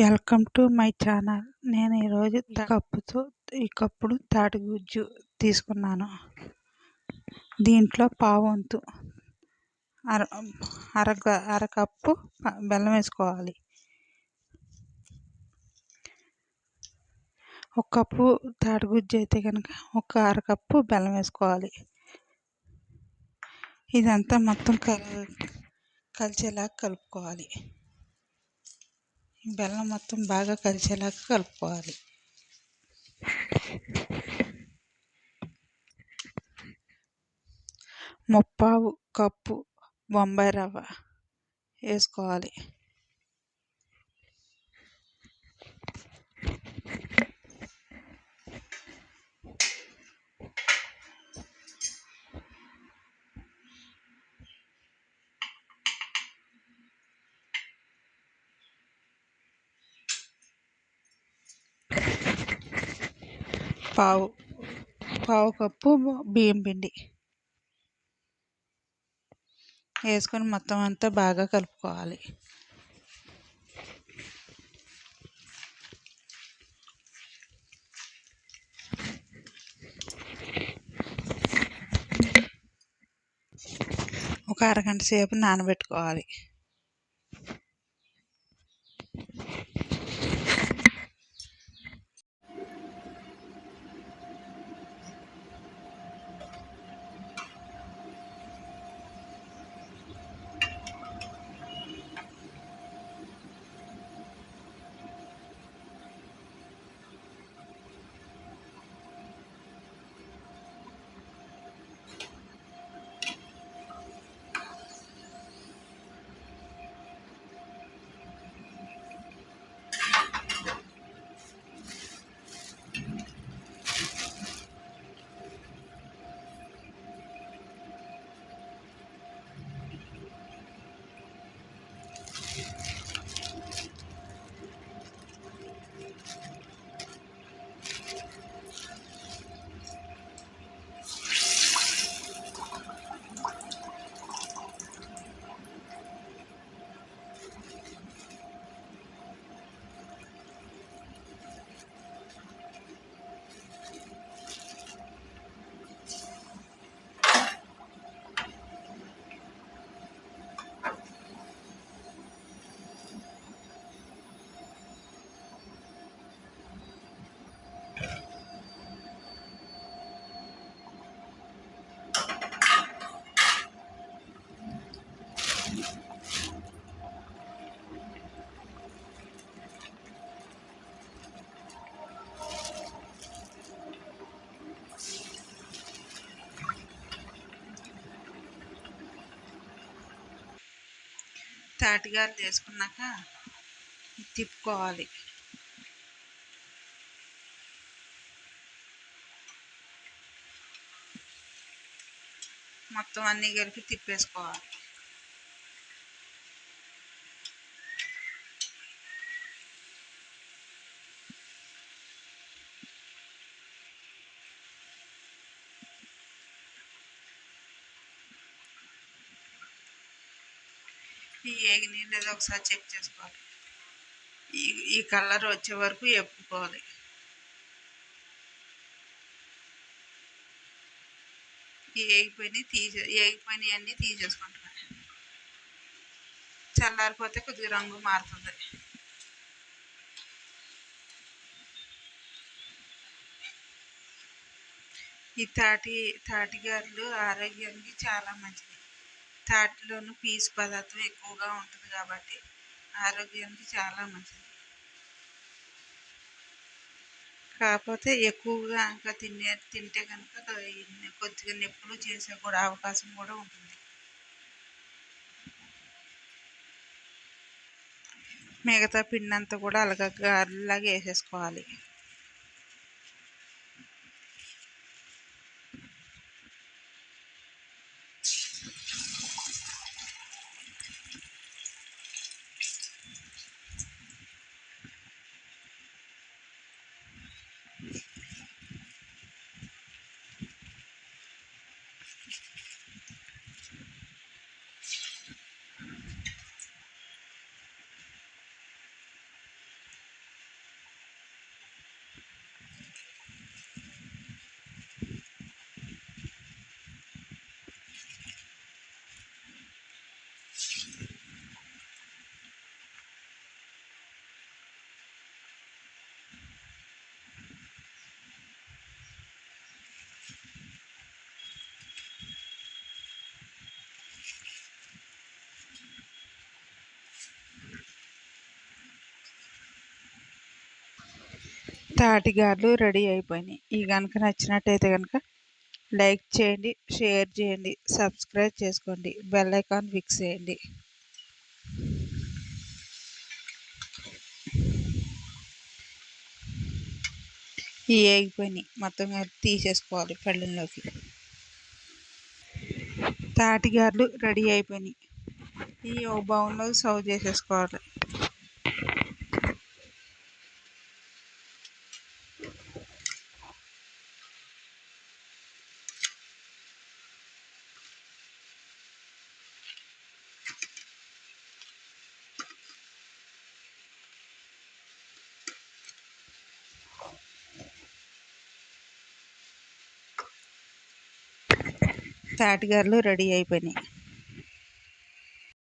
Welcome to my channel. నేను ఈరోజు కప్పుతో ఈ కప్పుడు తాటి గుజ్జు తీసుకున్నాను. దీంట్లో పావంతు అర అర అరకప్పు బెల్లం వేసుకోవాలి. ఒక కప్పు తాటి గుజ్జు అయితే కనుక ఒక అరకప్పు బెల్లం వేసుకోవాలి. ఇదంతా మొత్తం కల్ కలిసేలాగా కలుపుకోవాలి. బెల్లం మొత్తం బాగా కలిసేలాగా కలుపుకోవాలి. ముప్పావు కప్పు బొంబాయి రవ్వ వేసుకోవాలి. పావు పావు కప్పు బియ్యం పిండి. వేసుకొని మొత్తం అంతా బాగా కలుపుకోవాలి. ఒక అరగంట సేపు నానబెట్టుకోవాలి. తాటిగారు తీసుకున్నాక తిప్పుకోవాలి. మొత్తం అన్నీ కలిపి తిప్పేసుకోవాలి. ఏగి నీళ్ళు ఒకసారి చెక్ చేసుకోవాలి. ఈ ఈ కలర్ వచ్చే వరకు ఎప్పుకోవాలి ఈ ఏగిపోయినాయి తీసే ఏగిపోయినాయి అన్నీ తీసేసుకుంటున్నాను చల్లారిపోతే కొద్దిగా రంగు మారుతుంది. ఈ తాటి తాటిగారులు ఆరోగ్యానికి చాలా మంచిది. తాటిలోను పీసు పదార్థం ఎక్కువగా ఉంటుంది కాబట్టి ఆరోగ్యానికి చాలా మంచిది. కాకపోతే ఎక్కువగా ఇంకా తినే తింటే కనుక కొద్దిగా నొప్పులు చేసే కూడా అవకాశం కూడా ఉంటుంది. మిగతా పిండి అంతా కూడా అలాగ గారెలాగా వేసేసుకోవాలి. తాటిగారులు రెడీ అయిపోయినాయి. ఈ కనుక నచ్చినట్టయితే కనుక లైక్ చేయండి షేర్ చేయండి సబ్స్క్రైబ్ చేసుకోండి బెల్ ఐకాన్ ఫిక్స్ చేయండి. ఇవి వేగిపోయినాయి మొత్తం తీసేసుకోవాలి పళ్ళెంలోకి. తాటిగారులు రెడీ అయిపోయినాయి. ఈ ఓ బౌన్లో సర్వ్ చేసేసుకోవాలి. తాటిగారులు రెడీ అయిపోయినాయి.